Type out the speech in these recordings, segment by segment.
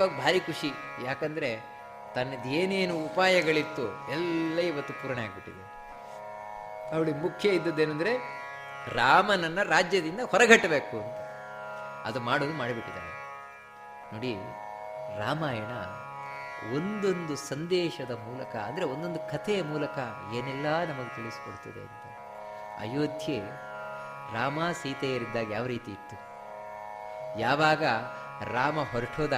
ಇವಾಗ ಭಾರಿ ಖುಷಿ. ಯಾಕಂದ್ರೆ ತನ್ನದೇನೇನು ಉಪಾಯಗಳಿತ್ತು ಎಲ್ಲ ಇವತ್ತು ಪೂರ್ಣ ಆಗಿಬಿಟ್ಟಿದೆ. ಅವಳಿಗೆ ಮುಖ್ಯ ಇದ್ದದ್ದೇನೆಂದ್ರೆ ರಾಮನನ್ನ ರಾಜ್ಯದಿಂದ ಹೊರಗಟ್ಟಬೇಕು ಅಂತ. ಅದು ಮಾಡೋದು ಮಾಡಿಬಿಟ್ಟಿದ್ದಾಳೆ ನೋಡಿ, ರಾಮಾಯಣ ಒಂದೊಂದು ಸಂದೇಶದ ಮೂಲಕ, ಅಂದರೆ ಒಂದೊಂದು ಕಥೆಯ ಮೂಲಕ ಏನೆಲ್ಲ ನಮಗೆ ತಿಳಿಸ್ಕೊಡ್ತದೆ ಅಂತ. ಅಯೋಧ್ಯೆ ರಾಮ ಸೀತೆಯರಿದ್ದಾಗ ಯಾವ ರೀತಿ ಇತ್ತು? ಯಾವಾಗ ರಾಮ ಹೊರಟೋದ?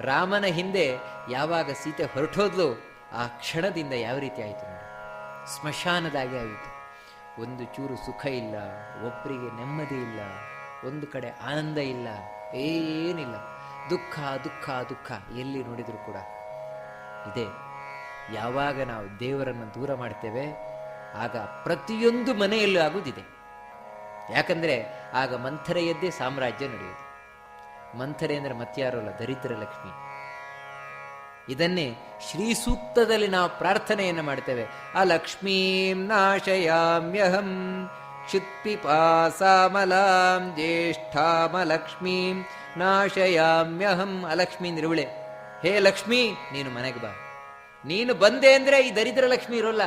ರಾಮನ ಹಿಂದೆ ಯಾವಾಗ ಸೀತೆ ಹೊರಟೋದ್ಲು, ಆ ಕ್ಷಣದಿಂದ ಯಾವ ರೀತಿ ಆಯಿತು ನೋಡಿ. ಸ್ಮಶಾನದಾಗೆ ಆಯಿತು. ಒಂದು ಚೂರು ಸುಖ ಇಲ್ಲ, ಒಬ್ಬರಿಗೆ ನೆಮ್ಮದಿ ಇಲ್ಲ, ಒಂದು ಕಡೆ ಆನಂದ ಇಲ್ಲ, ಏನಿಲ್ಲ. ದುಃಖ ದುಃಖ ದುಃಖ ಎಲ್ಲಿ ನೋಡಿದರೂ ಕೂಡ ಇದೆ. ಯಾವಾಗ ನಾವು ದೇವರನ್ನು ದೂರ ಮಾಡ್ತೇವೆ, ಆಗ ಪ್ರತಿಯೊಂದು ಮನೆಯಲ್ಲೂ ಆಗುವುದಿದೆ ಯಾಕಂದರೆ, ಆಗ ಮಂಥರೆಯದ್ದೇ ಸಾಮ್ರಾಜ್ಯ ನಡೆಯುವುದು. ಮಂಥರೆ ಅಂದರೆ ಮತ್ಯಾರು ದರಿದ್ರ ಲಕ್ಷ್ಮಿ. ಇದನ್ನೇ ಶ್ರೀ ಸೂಕ್ತದಲ್ಲಿ ನಾವು ಪ್ರಾರ್ಥನೆಯನ್ನು ಮಾಡ್ತೇವೆ. ಅಲಕ್ಷ್ಮೀಂ ನಾಶಯಾಮ್ಯಹಂ ಕ್ಷುತ್ಪಿಪಾಸಾಮಲಾಂ ಜ್ಯೇಷ್ಠಾಮಲಕ್ಷ್ಮೀಂ ನಾಶಯಾಮ್ಯಹಂ. ಅಲಕ್ಷ್ಮೀ ನಿರುಳೆ ಹೇ ಲಕ್ಷ್ಮಿ, ನೀನು ಮನೆಗೆ ಬಾ. ನೀನು ಬಂದೆ ಅಂದ್ರೆ ಈ ದರಿದ್ರ ಲಕ್ಷ್ಮಿ ಇರೋಲ್ಲ.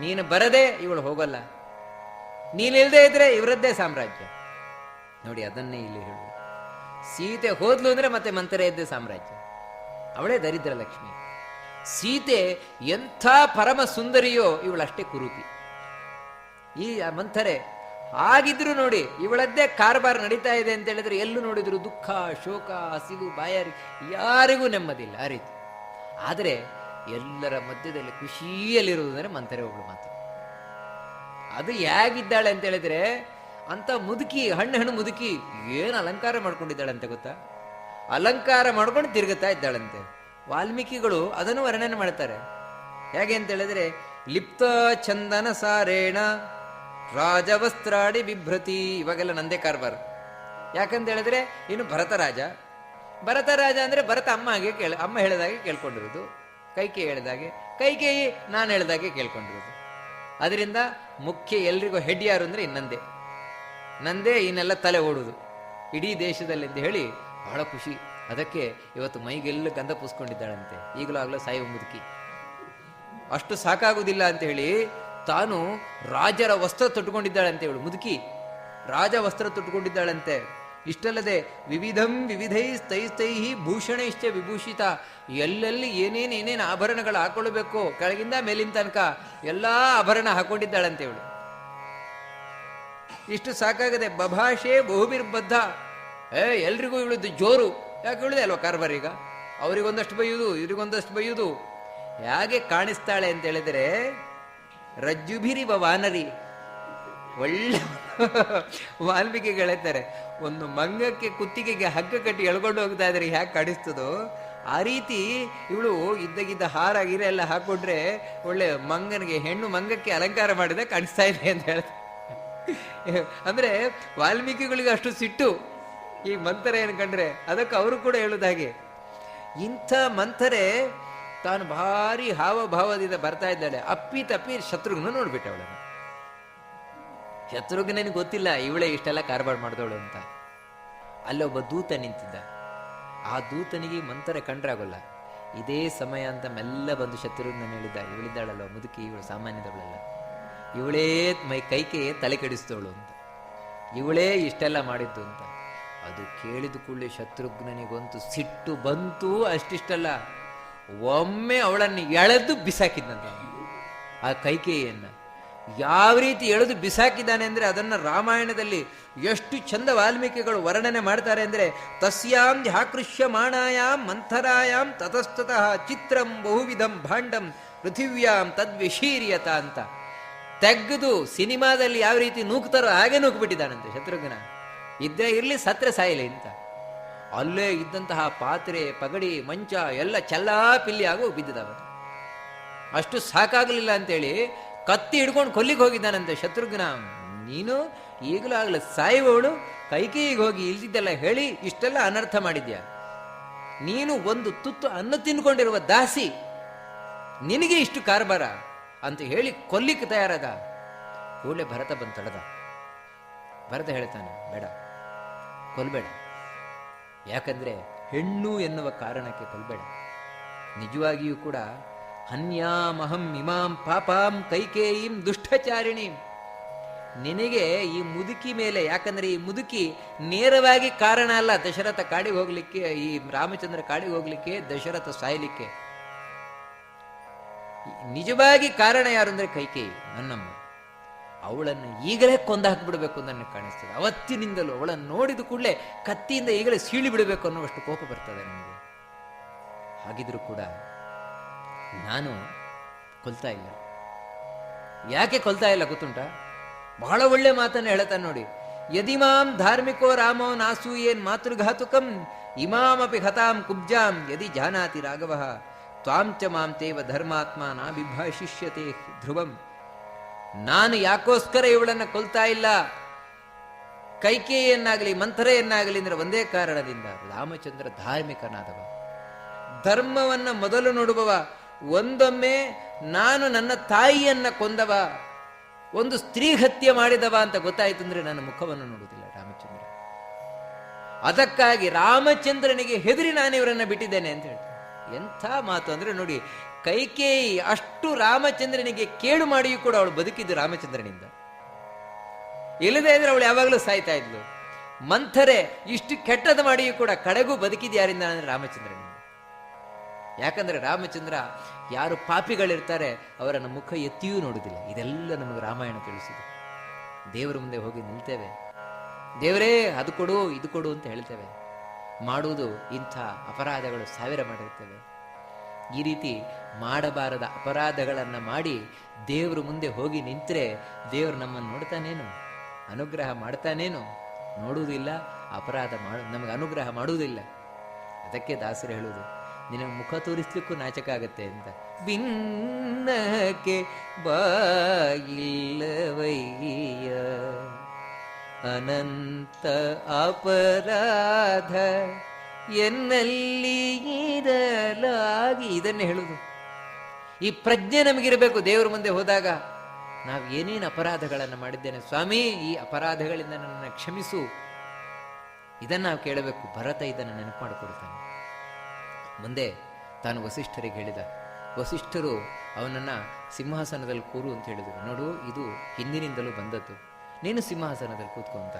ನೀನು ಬರದೆ ಇವಳು ಹೋಗಲ್ಲ. ನೀನಿಲ್ಲದೆ ಇದ್ರೆ ಇವರದ್ದೇ ಸಾಮ್ರಾಜ್ಯ. ನೋಡಿ, ಅದನ್ನೇ ಇಲ್ಲಿ ಹೇಳು ಸೀತೆ ಹೋದ್ಲು ಅಂದ್ರೆ ಮತ್ತೆ ಮಂತ್ರ ಇದ್ದ ಸಾಮ್ರಾಜ್ಯ. ಅವಳೇ ದರಿದ್ರ ಲಕ್ಷ್ಮಿ. ಸೀತೆ ಎಂಥ ಪರಮ ಸುಂದರಿಯೋ ಇವಳಷ್ಟೇ ಕುರೂಪಿ ಈ ಮಂಥರೆ ಆಗಿದ್ರು ನೋಡಿ ಇವಳದ್ದೇ ಕಾರ್ಬಾರ್ ನಡೀತಾ ಇದೆ ಅಂತ ಹೇಳಿದ್ರೆ ಎಲ್ಲೂ ನೋಡಿದ್ರು ದುಃಖ, ಶೋಕ, ಹಸಿವು, ಬಾಯಾರಿ ಯಾರಿಗೂ ನೆಮ್ಮದಿಲ್ಲ ಆ ರೀತಿ. ಆದರೆ ಎಲ್ಲರ ಮಧ್ಯದಲ್ಲಿ ಖುಷಿಯಲ್ಲಿರುವುದಂದ್ರೆ ಮಂಥರೆ ಒಬ್ಳು ಮಾತ್ರ. ಅದು ಹೇಗಿದ್ದಾಳೆ ಅಂತ ಹೇಳಿದ್ರೆ ಅಂತ ಮುದುಕಿ, ಹಣ್ಣು ಹಣ್ಣು ಮುದುಕಿ ಏನು ಅಲಂಕಾರ ಮಾಡ್ಕೊಂಡಿದ್ದಾಳಂತೆ ಗೊತ್ತಾ? ಅಲಂಕಾರ ಮಾಡ್ಕೊಂಡು ತಿರುಗುತ್ತಾ ಇದ್ದಾಳಂತೆ. ವಾಲ್ಮೀಕಿಗಳು ಅದನ್ನು ವರ್ಣನೆ ಮಾಡ್ತಾರೆ. ಹೇಗೆ ಅಂತ ಹೇಳಿದ್ರೆ, ಲಿಪ್ತ ಚಂದನ ಸಾರೇಣ ರಾಜವಸ್ತ್ರಾಡಿ ಬಿಭ್ರತಿ, ಇವಾಗೆಲ್ಲ ನಂದೇ ಕಾರ್ಬಾರ್. ಯಾಕಂತ ಹೇಳಿದ್ರೆ, ಇನ್ನು ಭರತ ರಾಜ ಭರತ ರಾಜ ಅಂದ್ರೆ ಭರತ ಅಮ್ಮ ಹಾಗೆ ಕೇಳ, ಅಮ್ಮ ಹೇಳಿದಾಗೆ ಕೇಳ್ಕೊಂಡಿರೋದು ಕೈಕೇಯಿ ಹೇಳಿದಾಗೆ, ಕೈಕೇಯಿ ನಾನು ಹೇಳಿದಾಗೆ ಕೇಳ್ಕೊಂಡಿರೋದು ಅದರಿಂದ ಮುಖ್ಯ ಎಲ್ರಿಗೂ ಹೆಡ್ ಯಾರು ಅಂದ್ರೆ ಇನ್ನಂದೇ. ನಂದೇ ಇನ್ನೆಲ್ಲ ತಲೆ ಓಡುದು. ಇಡೀ ಅಂತ ಹೇಳಿ ಬಹಳ ಖುಷಿ. ಅದಕ್ಕೆ ಇವತ್ತು ಮೈಗೆಲ್ಲ ಗಂಧ ಪೂಸ್ಕೊಂಡಿದ್ದಾಳಂತೆ. ಈಗಲೂ ಆಗಲೂ ಸಾಯಿ ಮುದುಕಿ. ಅಷ್ಟು ಸಾಕಾಗುವುದಿಲ್ಲ ಅಂತ ಹೇಳಿ ತಾನು ರಾಜರ ವಸ್ತ್ರ ತೊಟ್ಟುಕೊಂಡಿದ್ದಾಳಂತೆ ಇವಳು. ಮುದುಕಿ, ರಾಜ ವಸ್ತ್ರ ತೊಟ್ಟುಕೊಂಡಿದ್ದಾಳಂತೆ. ಇಷ್ಟಲ್ಲದೆ ವಿವಿಧಂ ವಿವಿಧೈ ಸ್ಥೈಸ್ಥೈ ಭೂಷಣೈಶ್ಚ ವಿಭೂಷಿತ. ಎಲ್ಲೆಲ್ಲಿ ಏನೇನು ಏನೇನು ಆಭರಣಗಳು ಹಾಕೊಳ್ಳಬೇಕು ಕೆಳಗಿಂದ ಮೇಲಿನ ತನಕ ಎಲ್ಲ ಆಭರಣ ಹಾಕೊಂಡಿದ್ದಾಳಂತೆ ಇವಳು. ಇಷ್ಟು ಸಾಕಾಗದೆ ಬಭಾಷೆ ಬಹುಬಿರ್ಬದ್ಧ. ಏ, ಎಲ್ರಿಗೂ ಇಳಿದು ಜೋರು. ಯಾಕೆ ಇಳಿದೆ ಅಲ್ವಾ ಕಾರ್ಬಾರ್ ಈಗ? ಅವರಿಗೊಂದಷ್ಟು ಬೈಯುವುದು ಇವರಿಗೊಂದಷ್ಟು ಬೈಯುವುದು ಹೇಗೆ ಕಾಣಿಸ್ತಾಳೆ ಅಂತ ಹೇಳಿದರೆ ರಜ್ಜುಭಿರಿವ ವಾನರಿ ಒಳ್ಳೆ ವಾಲ್ಮೀಕಿ ಹೇಳ್ತಾರೆ, ಒಂದು ಮಂಗಕ್ಕೆ ಕುತ್ತಿಗೆಗೆ ಹಗ್ಗ ಕಟ್ಟಿ ಎಳ್ಕೊಂಡು ಹೋಗ್ತಾ ಇದ್ರೆ ಹ್ಯಾಕೆ ಕಾಣಿಸ್ತದೋ? ಆ ರೀತಿ ಇವಳು ಇದ್ದಗಿದ್ದ ಹಾರ ಗಿರ ಎಲ್ಲ ಹಾಕೊಂಡ್ರೆ ಒಳ್ಳೆ ಮಂಗನಿಗೆ ಹೆಣ್ಣು ಮಂಗಕ್ಕೆ ಅಲಂಕಾರ ಮಾಡಿದ ಕಾಣಿಸ್ತಾ ಇದೆ ಅಂತ ಹೇಳ್ತಾರೆ. ಅಂದ್ರೆ ವಾಲ್ಮೀಕಿಗಳಿಗೆ ಅಷ್ಟು ಸಿಟ್ಟು ಈ ಮಂಥರ ಏನು ಕಂಡ್ರೆ, ಅದಕ್ಕೆ ಅವರು ಕೂಡ ಹೇಳುದ ಹಾಗೆ. ಇಂಥ ಮಂಥರೆ ತಾನು ಭಾರಿ ಹಾವಭಾವದಿಂದ ಬರ್ತಾ ಇದ್ದಾಳೆ. ಅಪ್ಪಿ ತಪ್ಪಿ ಶತ್ರುಘ್ನ ನೋಡ್ಬಿಟ್ಟ ಅವಳನ್ನು ಶತ್ರುಘ್ನನಿಗೆ ಗೊತ್ತಿಲ್ಲ, ಇವಳೇ ಇಷ್ಟೆಲ್ಲ ಕಾರ್ಬಾರ್ ಮಾಡಿದವಳು ಅಂತ. ಅಲ್ಲೊಬ್ಬ ದೂತ ನಿಂತಿದ್ದ. ಆ ದೂತನಿಗೆ ಮಂಥರ ಕಂಡ್ರಾಗಲ್ಲ. ಇದೇ ಸಮಯ ಅಂತ ಮೆಲ್ಲ ಬಂದು ಶತ್ರುಘ್ನ ಹೇಳಿದ್ದ. ಇವಳಿದ್ದಾಳಲ್ಲ ಮುದುಕಿ, ಇವಳು ಸಾಮಾನ್ಯದವಳಲ್ಲ. ಇವಳೇ ಮೈ ಕೈಕೆ ತಲೆ ಕೆಡಿಸ್ತವಳು ಅಂತ. ಇವಳೇ ಇಷ್ಟೆಲ್ಲ ಮಾಡಿದ್ದು ಅಂತ. ಅದು ಕೇಳಿದ ಕೂಡಲೇ ಶತ್ರುಘ್ನನಿಗಂತೂ ಸಿಟ್ಟು ಬಂತು ಅಷ್ಟಿಷ್ಟಲ್ಲ. ಒಮ್ಮೆ ಅವಳನ್ನು ಎಳೆದು ಬಿಸಾಕಿದ್ದಂತ ಆ ಕೈಕೇಯನ್ನು ಯಾವ ರೀತಿ ಎಳೆದು ಬಿಸಾಕಿದ್ದಾನೆ ಅಂದರೆ ಅದನ್ನು ರಾಮಾಯಣದಲ್ಲಿ ಎಷ್ಟು ಚಂದ ವಾಲ್ಮೀಕಿಗಳು ವರ್ಣನೆ ಮಾಡ್ತಾರೆ ಅಂದರೆ ತಸ್ಯಾಂ ಧ್ಯಾಕೃಷ್ಯಮಾಣಾಯಾಮ್ ಮಂಥರಾಯಾಂ ತತಸ್ತತಃ ಚಿತ್ರಂ ಬಹುವಿಧಂ ಭಾಂಡಂ ಪೃಥಿವ್ಯಾಂ ತದ್ವಿಶೀರ್ಯತ ಅಂತ. ತೆಗೆದು ಸಿನಿಮಾದಲ್ಲಿ ಯಾವ ರೀತಿ ನೂಕ್ತಾರೋ ಹಾಗೆ ನೂಕ್ಬಿಟ್ಟಿದ್ದಾನಂತೆ ಶತ್ರುಘ್ನ. ಇದ್ದೇ ಇರಲಿ ಸತ್ರೆ ಸಾಯಿಲೆ ಅಂತ ಅಲ್ಲೇ ಇದ್ದಂತಹ ಪಾತ್ರೆ, ಪಗಡಿ, ಮಂಚ ಎಲ್ಲ ಚಲ್ಲಾಪಿಲ್ಲಿ ಆಗೋ ಬಿದ್ದಿದ್ದಾವೆ. ಅಷ್ಟು ಸಾಕಾಗಲಿಲ್ಲ ಅಂತೇಳಿ ಕತ್ತಿ ಹಿಡ್ಕೊಂಡು ಕೊಲ್ಲಿಗೆ ಹೋಗಿದ್ದಾನಂತೆ ಶತ್ರುಘ್ನ. ನೀನು ಈಗಲೂ ಆಗಲಿ ಸಾಯುವವಳು ಕೈಕೇಯಿಗೆ ಹೋಗಿ ಇಲ್ದಿದ್ದೆಲ್ಲ ಹೇಳಿ ಇಷ್ಟೆಲ್ಲ ಅನರ್ಥ ಮಾಡಿದ್ಯಾ? ನೀನು ಒಂದು ತುತ್ತು ಅನ್ನ ತಿನ್ಕೊಂಡಿರುವ ದಾಸಿ, ನಿನಗೆ ಇಷ್ಟು ಕಾರ್ಬಾರ? ಅಂತ ಹೇಳಿ ಕೊಲ್ಲಿಕ್ಕೆ ತಯಾರಾದ. ಕೂಡಲೇ ಭರತ ಬಂದು ತಡದ. ಭರತ ಹೇಳ್ತಾನೆ, ಬೇಡ, ಕೊಲ್ಬೇಡ. ಯಾಕಂದ್ರೆ ಹೆಣ್ಣು ಎನ್ನುವ ಕಾರಣಕ್ಕೆ ಕೊಲ್ಬೇಡ. ನಿಜವಾಗಿಯೂ ಕೂಡ ಹನ್ಯಾಮಹಂ ಇಮಾಂ ಪಾಪಾಂ ಕೈಕೇಯಿಂ ದುಷ್ಟಚಾರಿಣೀಂ. ನಿನಗೆ ಈ ಮುದುಕಿ ಮೇಲೆ, ಯಾಕಂದ್ರೆ ಈ ಮುದುಕಿ ನೇರವಾಗಿ ಕಾರಣ ಅಲ್ಲ, ದಶರಥ ಕಾಡಿಗೆ ಹೋಗ್ಲಿಕ್ಕೆ, ಈ ರಾಮಚಂದ್ರ ಕಾಡಿಗೆ ಹೋಗ್ಲಿಕ್ಕೆ, ದಶರಥ ಸಾಯಲಿಕ್ಕೆ. ನಿಜವಾಗಿ ಕಾರಣ ಯಾರು ಅಂದ್ರೆ ಕೈಕೇಯಿ, ನನ್ನಮ್ಮ. ಅವಳನ್ನು ಈಗಲೇ ಕೊಂದು ಹಾಕ್ಬಿಡ್ಬೇಕು ಅಂತ ನನಗೆ ಕಾಣಿಸ್ತದೆ. ಅವತ್ತಿನಿಂದಲೂ ಅವಳನ್ನು ನೋಡಿದ ಕೂಡಲೇ ಕತ್ತಿಯಿಂದ ಈಗಲೇ ಸೀಳಿ ಬಿಡಬೇಕು ಅನ್ನೋಷ್ಟು ಕೋಪ ಬರ್ತದೆ ನನಗೆ. ಹಾಗಿದ್ರೂ ಕೂಡ ನಾನು ಕೊಲ್ತಾ ಇಲ್ಲ. ಯಾಕೆ ಕೊಲ್ತಾ ಇಲ್ಲ ಗೊತ್ತುಂಟ? ಬಹಳ ಒಳ್ಳೆ ಮಾತನ್ನು ಹೇಳ್ತಾನೆ ನೋಡಿ. ಯದಿಮಾಂ ಧಾರ್ಮಿಕೋ ರಾಮೋ ನಾಸು ಏನ್ ಮಾತೃಘಾತುಕಂ, ಇಮಾಮಪಿ ಹತಾಂ ಕುಬ್ಜಾಂ, ಯದಿ ಜಾನಾತಿ ರಾಘವ. ತ್ವಾಂ ಮಾಂತೇವ ಧರ್ಮಾತ್ಮನ ಬಿಭಾಷಿಷ್ಯತೆ ಧ್ರುವಂ. ನಾನು ಯಾಕೋಸ್ಕರ ಇವಳನ್ನು ಕೊಲ್ತಾ ಇಲ್ಲ? ಕೈಕೇಯನ್ನಾಗಲಿ ಮಂಥರೆಯನ್ನಾಗಲಿ ಅಂದರೆ ಒಂದೇ ಕಾರಣದಿಂದ ರಾಮಚಂದ್ರ ಧಾರ್ಮಿಕನಾದವ. ಧರ್ಮವನ್ನ ಮೊದಲು ನೋಡುವವ, ಒಂದೊಮ್ಮೆ ನಾನು ನನ್ನ ತಾಯಿಯನ್ನ ಕೊಂದವ, ಒಂದು ಸ್ತ್ರೀ ಹತ್ಯೆ ಮಾಡಿದವ ಅಂತ ಗೊತ್ತಾಯ್ತು ಅಂದ್ರೆ ನನ್ನ ಮುಖವನ್ನು ನೋಡುವುದಿಲ್ಲ ರಾಮಚಂದ್ರ. ಅದಕ್ಕಾಗಿ ರಾಮಚಂದ್ರನಿಗೆ ಹೆದರಿ ನಾನು ಇವರನ್ನ ಬಿಟ್ಟಿದ್ದೇನೆ ಅಂತ ಹೇಳ್ತಾರೆ ಎಂಥ ಮಾತು ಅಂದ್ರೆ ನೋಡಿ, ಕೈಕೇಯಿ ಅಷ್ಟು ರಾಮಚಂದ್ರನಿಗೆ ಕೇಳು ಮಾಡಿಯೂ ಕೂಡ ಅವಳು ಬದುಕಿದ್ದು ರಾಮಚಂದ್ರನಿಂದ. ಇಲ್ಲದೆ ಇದ್ರೆ ಅವಳು ಯಾವಾಗಲೂ ಸಾಯ್ತಾ ಇದ್ಲು. ಮಂಥರೆ, ಇಷ್ಟು ಕೆಟ್ಟದ ಮಾಡಿಯೂ ಕೂಡ ಕಡೆಗೂ ಬದುಕಿದ್ದು ಯಾರಿಂದ ಅಂದ್ರೆ ರಾಮಚಂದ್ರನಿಂದ. ಯಾಕಂದ್ರೆ ರಾಮಚಂದ್ರ ಯಾರು ಪಾಪಿಗಳಿರ್ತಾರೆ, ಅವರನ್ನು ಮುಖ ಎತ್ತಿಯೂ ನೋಡುವುದಿಲ್ಲ. ಇದೆಲ್ಲ ನಮಗೆ ರಾಮಾಯಣ ತಿಳಿಸಿದೆ. ದೇವರ ಮುಂದೆ ಹೋಗಿ ನಿಲ್ತೇವೆ. ದೇವರೇ, ಅದು ಕೊಡು, ಇದು ಕೊಡು ಅಂತ ಹೇಳ್ತೇವೆ. ಮಾಡುವುದು ಇಂಥ ಅಪರಾಧಗಳು ಸಾವಿರ ಮಾಡಿರ್ತವೆ ಈ ರೀತಿ ಮಾಡಬಾರದ ಅಪರಾಧಗಳನ್ನು ಮಾಡಿ ದೇವರು ಮುಂದೆ ಹೋಗಿ ನಿಂತರೆ ದೇವರು ನಮ್ಮನ್ನು ನೋಡ್ತಾನೇನು? ಅನುಗ್ರಹ ಮಾಡ್ತಾನೇನು? ನೋಡುವುದಿಲ್ಲ, ಅಪರಾಧ ಮಾಡು, ನಮಗೆ ಅನುಗ್ರಹ ಮಾಡುವುದಿಲ್ಲ. ಅದಕ್ಕೆ ದಾಸರು ಹೇಳುವುದು, ನಿನಗೆ ಮುಖ ತೋರಿಸ್ಲಿಕ್ಕೂ ನಾಚಕ ಆಗತ್ತೆ ಅಂತ. ಭಿನ್ನಕ್ಕೆ ಬಾಯಿಲ್ಲವಯ್ಯ ಅನಂತ ಅಪರಾಧ ಎನ್ನಲ್ಲಿ ಇರಲಾಗಿ. ಇದನ್ನು ಹೇಳುದು. ಈ ಪ್ರಜ್ಞೆ ನಮಗಿರಬೇಕು. ದೇವರ ಮುಂದೆ ಹೋದಾಗ ನಾವು ಏನೇನು ಅಪರಾಧಗಳನ್ನು ಮಾಡಿದ್ದೇನೆ ಸ್ವಾಮಿ, ಈ ಅಪರಾಧಗಳಿಂದ ನನ್ನನ್ನು ಕ್ಷಮಿಸು. ಇದನ್ನು ನಾವು ಕೇಳಬೇಕು. ಭರತ ಇದನ್ನು ನೆನಪು ಮಾಡಿಕೊಡ್ತಾನೆ ಮುಂದೆ ತಾನು ವಸಿಷ್ಠರಿಗೆ ಹೇಳಿದ, ವಸಿಷ್ಠರು ಅವನನ್ನು ಸಿಂಹಾಸನದಲ್ಲಿ ಕೂರು ಅಂತ ಹೇಳಿದರು. ನೋಡು, ಇದು ಹಿಂದಿನಿಂದಲೂ ಬಂದದ್ದು. ನೀನು ಸಿಂಹಾಸನದಲ್ಲಿ ಕೂತ್ಕೊಂತ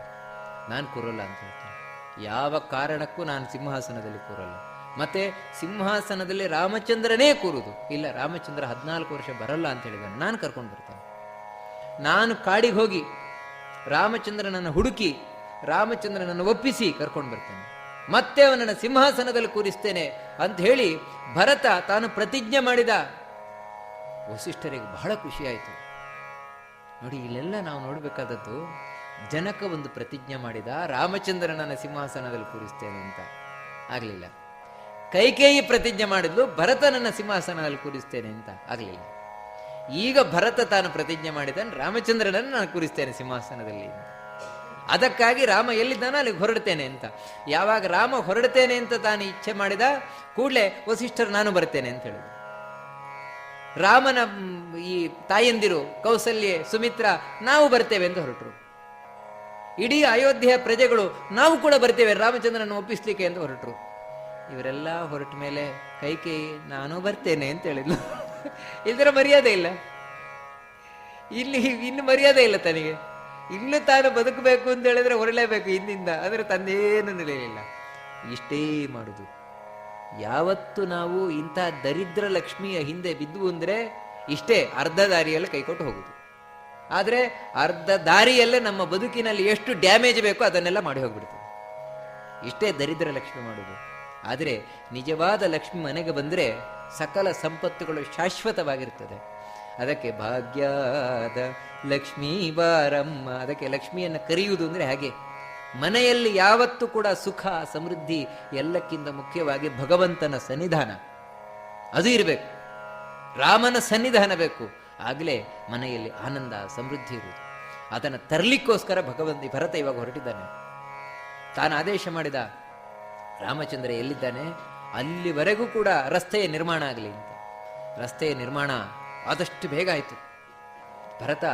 ನಾನು ಕೂರಲ್ಲ ಅಂತ ಹೇಳ್ತೀನಿ. ಯಾವ ಕಾರಣಕ್ಕೂ ನಾನು ಸಿಂಹಾಸನದಲ್ಲಿ ಕೂರಲ್ಲ. ಮತ್ತೆ ಸಿಂಹಾಸನದಲ್ಲಿ ರಾಮಚಂದ್ರನೇ ಕೂರುದು. ಇಲ್ಲ, ರಾಮಚಂದ್ರ ಹದಿನಾಲ್ಕು ವರ್ಷ ಬರಲ್ಲ ಅಂತ ಹೇಳಿದಾನೆ ನಾನು ಕರ್ಕೊಂಡು ಬರ್ತೇನೆ. ನಾನು ಕಾಡಿಗೆ ಹೋಗಿ ರಾಮಚಂದ್ರನನ್ನು ಹುಡುಕಿ ರಾಮಚಂದ್ರನನ್ನು ಒಪ್ಪಿಸಿ ಕರ್ಕೊಂಡು ಬರ್ತೇನೆ. ಮತ್ತೆ ಅವನನ್ನು ಸಿಂಹಾಸನದಲ್ಲಿ ಕೂರಿಸ್ತೇನೆ ಅಂತ ಹೇಳಿ ಭರತ ತಾನು ಪ್ರತಿಜ್ಞೆ ಮಾಡಿದ. ವಸಿಷ್ಠರಿಗೆ ಬಹಳ ಖುಷಿಯಾಯಿತು ನೋಡಿ, ಇಲ್ಲೆಲ್ಲ ನಾವು ನೋಡಬೇಕಾದದ್ದು ಜನಕ ಒಂದು ಪ್ರತಿಜ್ಞೆ ಮಾಡಿದ, ರಾಮಚಂದ್ರನನ್ನ ಸಿಂಹಾಸನದಲ್ಲಿ ಕೂರಿಸ್ತೇನೆ ಅಂತ. ಆಗಲಿಲ್ಲ. ಕೈಕೇಯಿ ಪ್ರತಿಜ್ಞೆ ಮಾಡಿದ್ಲು, ಭರತನನ್ನ ಸಿಂಹಾಸನದಲ್ಲಿ ಕೂರಿಸ್ತೇನೆ ಅಂತ. ಆಗಲಿಲ್ಲ. ಈಗ ಭರತ ತಾನು ಪ್ರತಿಜ್ಞೆ ಮಾಡಿದ್ದಾನೆ ರಾಮಚಂದ್ರನನ್ನು ನಾನು ಕೂರಿಸ್ತೇನೆ ಸಿಂಹಾಸನದಲ್ಲಿ ಅದಕ್ಕಾಗಿ ರಾಮ ಎಲ್ಲಿದ್ದಾನೋ ಅಲ್ಲಿಗೆ ಹೊರಡ್ತೇನೆ ಅಂತ. ಯಾವಾಗ ರಾಮ ಹೊರಡ್ತೇನೆ ಅಂತ ತಾನು ಇಚ್ಛೆ ಮಾಡಿದ, ಕೂಡಲೇ ವಸಿಷ್ಠರು ನಾನು ಬರ್ತೇನೆ ಅಂತ ಹೇಳಿದ್ರು. ರಾಮನ ಈ ತಾಯಂದಿರು ಕೌಸಲ್ಯೆ, ಸುಮಿತ್ರ, ನಾವು ಬರ್ತೇವೆ ಅಂತ ಹೊರಟರು. ಇಡೀ ಅಯೋಧ್ಯೆಯ ಪ್ರಜೆಗಳು ನಾವು ಕೂಡ ಬರ್ತೇವೆ ರಾಮಚಂದ್ರನ ಒಪ್ಪಿಸ್ಲಿಕ್ಕೆ ಅಂತ ಹೊರಟರು. ಇವರೆಲ್ಲ ಹೊರಟ ಮೇಲೆ ಕೈಕೇಯಿ ನಾನು ಬರ್ತೇನೆ ಅಂತ ಹೇಳಿದ್ಲು. ಇದರ ಮರ್ಯಾದೆ ಇಲ್ಲ. ಇಲ್ಲಿ ಇನ್ನು ಮರ್ಯಾದೆ ಇಲ್ಲ ತನಗೆ. ಇನ್ನು ತಾನು ಬದುಕಬೇಕು ಅಂತ ಹೇಳಿದ್ರೆ ಹೊರಲೇಬೇಕು ಹಿಂದಿಂದ ಆದರೆ ತಂದೇನು ನಿಲ್ಲಲಿಲ್ಲ ಇಷ್ಟೇ ಮಾಡುದು. ಯಾವತ್ತು ನಾವು ಇಂಥ ದರಿದ್ರ ಲಕ್ಷ್ಮಿಯ ಹಿಂದೆ ಬಿದ್ದು ಅಂದ್ರೆ ಇಷ್ಟೇ ಅರ್ಧ ದಾರಿಯಲ್ಲಿ ಕೈಕೊಟ್ಟು ಹೋಗುದು. ಆದರೆ ಅರ್ಧ ದಾರಿಯಲ್ಲೇ ನಮ್ಮ ಬದುಕಿನಲ್ಲಿ ಎಷ್ಟು ಡ್ಯಾಮೇಜ್ ಬೇಕೋ ಅದನ್ನೆಲ್ಲ ಮಾಡಿ ಹೋಗ್ಬಿಡ್ತದೆ ಇಷ್ಟೇ ದರಿದ್ರ ಲಕ್ಷ್ಮಿ ಮಾಡುದು. ಆದರೆ ನಿಜವಾದ ಲಕ್ಷ್ಮಿ ಮನೆಗೆ ಬಂದರೆ ಸಕಲ ಸಂಪತ್ತುಗಳು ಶಾಶ್ವತವಾಗಿರ್ತದೆ. ಅದಕ್ಕೆ ಭಾಗ್ಯದ ಲಕ್ಷ್ಮೀ ಬಾರಮ್ಮ. ಅದಕ್ಕೆ ಲಕ್ಷ್ಮಿಯನ್ನು ಕರೆಯುವುದು ಅಂದರೆ ಹಾಗೆ. ಮನೆಯಲ್ಲಿ ಯಾವತ್ತೂ ಕೂಡ ಸುಖ, ಸಮೃದ್ಧಿ ಎಲ್ಲಕ್ಕಿಂತ ಮುಖ್ಯವಾಗಿ ಭಗವಂತನ ಸನ್ನಿಧಾನ. ಅದು ಇರಬೇಕು. ರಾಮನ ಸನ್ನಿಧಾನ ಬೇಕು. ಆಗಲೇ ಮನೆಯಲ್ಲಿ ಆನಂದ, ಸಮೃದ್ಧಿ ಇರುವುದು. ಅದನ್ನು ತರಲಿಕ್ಕೋಸ್ಕರ ಭಗವಂತ ಭರತ ಇವಾಗ ಹೊರಟಿದ್ದಾನೆ. ತಾನು ಆದೇಶ ಮಾಡಿದ, ರಾಮಚಂದ್ರ ಎಲ್ಲಿದ್ದಾನೆ? ಅಲ್ಲಿವರೆಗೂ ಕೂಡ ರಸ್ತೆಯ ನಿರ್ಮಾಣ ಆಗಲಿ ಅಂತ. ರಸ್ತೆಯ ನಿರ್ಮಾಣ ಆದಷ್ಟು ಬೇಗ ಆಯಿತು. ಭರತ